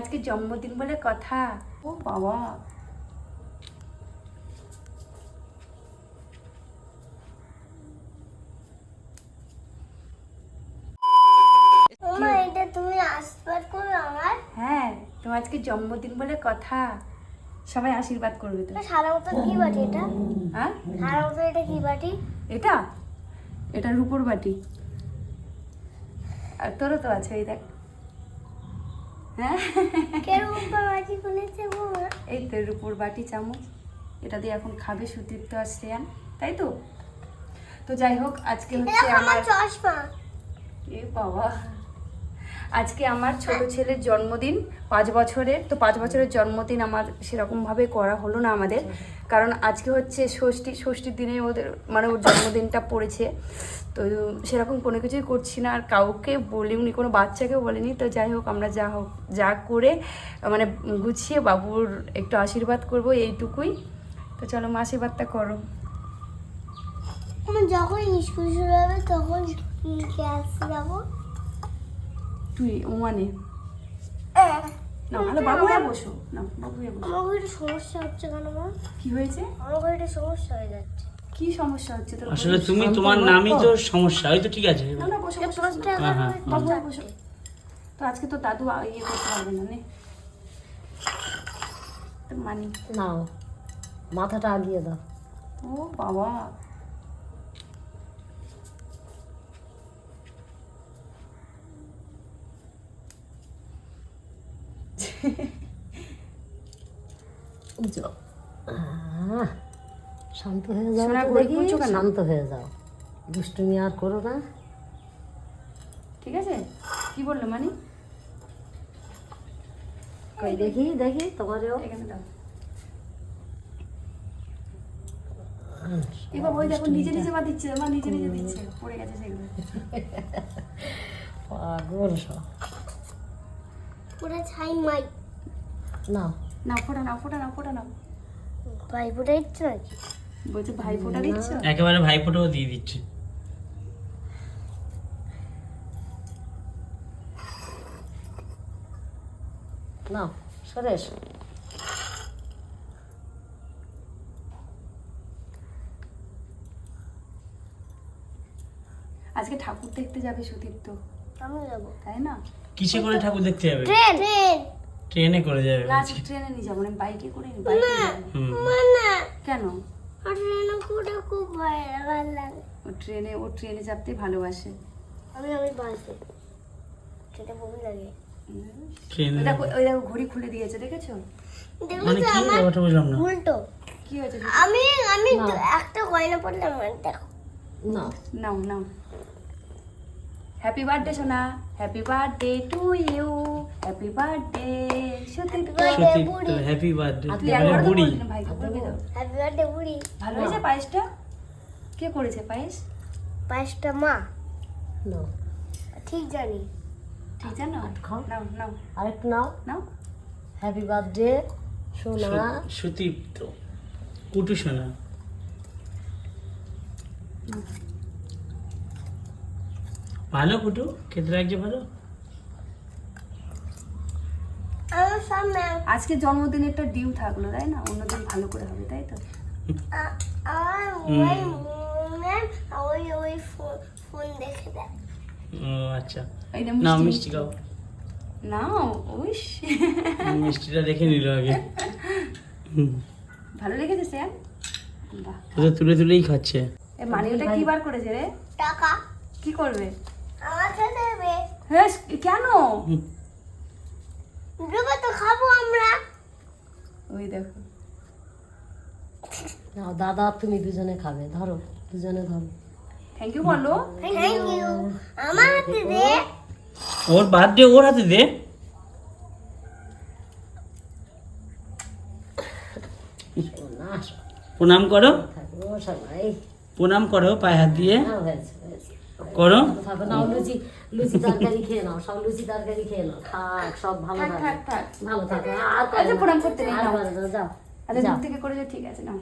আজকে জন্মদিন বলে কথা। ও বাবা। তুমি আশীর্বাদ করো আমার? হ্যাঁ তোমার আজকে জন্মদিন বলে কথা। সবাই আশীর্বাদ করবে তো। সারা মতো কি বাটি এটা? হ্যাঁ সারা মতো এটা কি বাটি? এটা? এটা রূপোর বাটি। আর তোরও তো আছে এই দেখ হ্যাঁ কেরকম বাটি খুলেছে গো মা এই তো রূপোর বাটি চামচ। এটা দিয়ে এখন খাবে সুতৃপ্ত আর শ্রেয়ান তাই তো? তো যাই হোক আজকে হচ্ছে আমার আমার চশমা। এ বাবা। আজকে আমার ছোট ছেলের জন্মদিন, পাঁচ বছরের, তো পাঁচ বছরের জন্মদিন আমার সেরকমভাবে করা হলো না আমাদের। কারণ আজকে হচ্ছে ষষ্ঠী, ষষ্ঠীর দিনে ওদের মানে ওর জন্মদিনটা পড়েছে। তো সেরকম কোনো কিছুই করছি না। আর কাউকে বলিনি, কোনো বাচ্চাকেও বলিনি। তো যাই হোক, আমরা যা হোক, যা করে মানে গুছিয়ে বাবুর একটু আশীর্বাদ করব এইটুকুই। তো চলো, মা আশীর্বাদটা করো। যখন স্কুল শুরু হবে তখন ক্লাসে যাব। তুই ওমানে না ভালো বাবু হয়ে বসো। না বাবু হয়ে বসো। আমার ঘরে সমস্যা হচ্ছে কেন মা? কি হয়েছে? আমার ঘরে সমস্যা হয়ে যাচ্ছে। কি সমস্যা হচ্ছে তোর আসলে তুমি তোমার। নামই তো সমস্যা হয়তো ঠিক আছে। না না বসো হ্যাঁ, হ্যাঁ, এগারো বাবু হয়ে বসো। তো আজকে তো দাদু ইয়ে করতে পারবে না নে। মানি। নাও মাথাটা আগিয়ে দাও। ও বাবা। শান্ত হয়ে যাও শান্ত হয়ে যাও। দুষ্টুমি আর করো না। ঠিক আছে? কি বলল মানি? কই দেখি দেখি তোমারও। এবার ওই দেখো নিজে নিজে মা দিচ্ছে মা নিজে নিজে দিচ্ছে পড়ে গেছে সেগুলো। পাগল সব। পুরো ছাই মাই। নাও। নাও ফোটা নাও ফোটা নাও ফোটা নাও। ভাই ফুটে দিচ্ছে নাকি? বলছে ভাই ফোটা দিচ্ছ? একেবারে ভাইফোঁটাও দিয়ে দিচ্ছে। নাও সরে এসো আজকে ঠাকুর দেখতে যাবে সুদীপ্ত। আমি যাব। তাই না? কিসে করে ঠাকুর দেখতে যাবে? ট্রেন। ট্রেন। ট্রেনে করে যাবে। না আজকে ট্রেনে নিয়ে যাব না বাইকে করে নি বাইকে মানে কেন? আর ট্রেনে ঘুরে খুব ভয় ভালো লাগে। ও ট্রেনে ও ট্রেনে চাপতে ভালোবাসে। আমি আমি বাসে। সেটা বমি লাগে। ওই দেখো ওই দেখো ঘড়ি খুলে দিয়েছে দেখেছ? দেখো মানে তো কি ব্যাপারটা বুঝলাম না। উল্টো। কি হয়েছে? আমি আমি একটা গয়না পড়লাম দেখো। নাও নাও নাও। হ্যাপি বার্থডে সোনা happy birthday to you happy birthday Sudipta সত্যি হ্যাপি বার্থডে তুই একবার তো বুড়ি না ভাইকে বলবি তো হ্যাপি বার্থডে বুড়ি ভালো হয়েছে পায়েসটা? কে করেছে পায়েস? পাঁচটা মা। নাও ঠিক জানি। ঠিক জানো? খাও। নাও নাও। আরেকটু নাও। নাও। হ্যাপি বার্থডে সোনা সুতীপ্ত কুটু সোনা ভালো কুটু খেতে লাগছে ভালো? আজকে জন্মদিনে একটা ডিউ থাকল তাই না? অন্যদিন ভালো করে হবে তাই তো? আচ্ছা। না মিষ্টি। মিষ্টি খাও। নাও উইস মিষ্টিটা দেখে নিল আগে। ভালো লেগেছে স্যার? বাহ। তুলে তুলেই খাচ্ছে। এ মানি ওটা কি বার করেছে রে? টাকা। কি করবে? হ্যাঁ কেন। তো খাব আমরা। ওই দেখো। নাও দাদা তুমি দুজনে খাবে ধরো দুজনে ধরো। থ্যাংক ইউ বলো। থ্যাংক ইউ আমার হাতে দে। ওর বার্থডে ওর হাতে দে। প্রণাম করো। সবাই। প্রণাম করো পায়ে হাত দিয়ে। হ্যাঁ হয়েছে হয়েছে। করো। থাকবে না লুচি লুচি তরকারি খেয়ে নাও সব লুচি তরকারি খেয়ে নাও। থাক সব ভালো থাক ভালো থাকো আর আচ্ছা, প্রণাম করতে নেই, আর করে দাও, যাও। আচ্ছা দূর থেকে করেছ ঠিক আছে নাও।